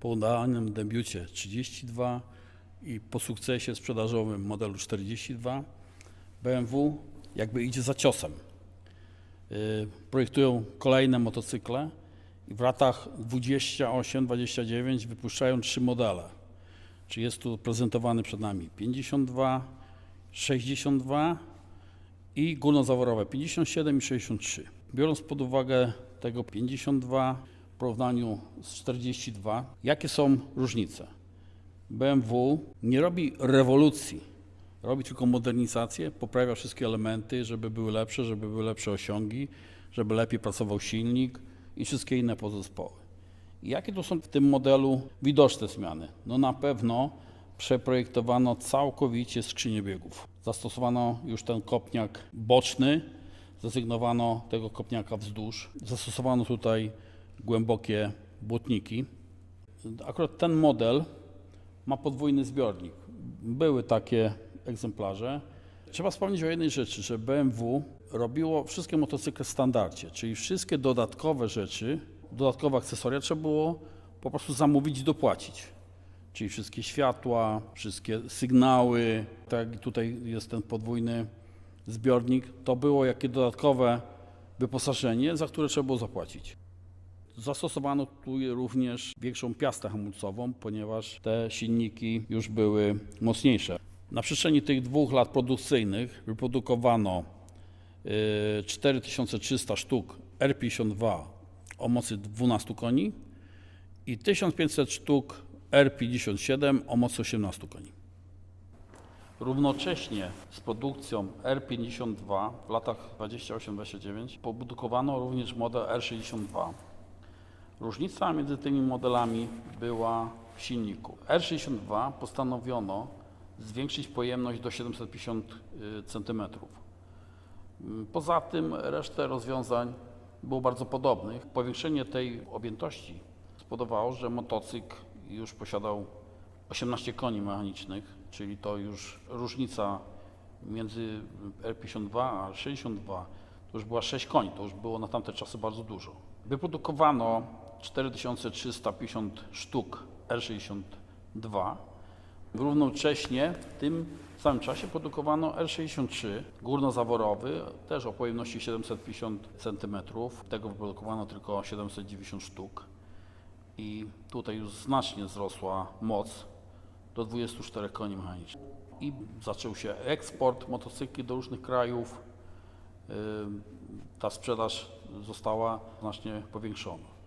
po udanym debiucie 32 i po sukcesie sprzedażowym modelu 42 BMW jakby idzie za ciosem. Y, Projektują kolejne motocykle i w latach 28-29 wypuszczają trzy modele. Czy jest tu prezentowany przed nami 52, 62 i górnozaworowe 57 i 63. Biorąc pod uwagę tego 52 w porównaniu z 42, jakie są różnice? BMW nie robi rewolucji, robi tylko modernizację, poprawia wszystkie elementy, żeby były lepsze, żeby były lepsze osiągi, żeby lepiej pracował silnik i wszystkie inne podzespoły. Jakie tu są w tym modelu widoczne zmiany? No na pewno przeprojektowano całkowicie skrzynię biegów. Zastosowano już ten kopniak boczny, zrezygnowano tego kopniaka wzdłuż. Zastosowano tutaj głębokie błotniki. Akurat ten model ma podwójny zbiornik. Były takie egzemplarze. Trzeba wspomnieć o jednej rzeczy, że BMW robiło wszystkie motocykle w standardzie, czyli wszystkie dodatkowe rzeczy, dodatkowe akcesoria trzeba było po prostu zamówić i dopłacić. Czyli wszystkie światła, wszystkie sygnały, tak tutaj jest ten podwójny zbiornik, to było jakie dodatkowe wyposażenie, za które trzeba było zapłacić. Zastosowano tu również większą piastę hamulcową, ponieważ te silniki już były mocniejsze. Na przestrzeni tych dwóch lat produkcyjnych wyprodukowano y, 4300 sztuk R52 o mocy 12 koni i 1500 sztuk R57 o mocy 18 koni. Równocześnie z produkcją R52 w latach 28-29 poprodukowano również model R62. Różnica między tymi modelami była w silniku. R62 postanowiono zwiększyć pojemność do 750 cm. Poza tym resztę rozwiązań było bardzo podobnych. Powiększenie tej objętości spowodowało, że motocykl już posiadał 18 koni mechanicznych, czyli to już różnica między R52 a 62 to już była 6 koni, to już było na tamte czasy bardzo dużo. Wyprodukowano 4350 sztuk R62. Równocześnie w tym samym czasie produkowano R63 górnozaworowy, też o pojemności 750 cm. Tego wyprodukowano tylko 790 sztuk. I tutaj już znacznie wzrosła moc do 24 koni mechanicznych. I zaczął się eksport motocykli do różnych krajów. Ym, Ta sprzedaż została znacznie powiększona.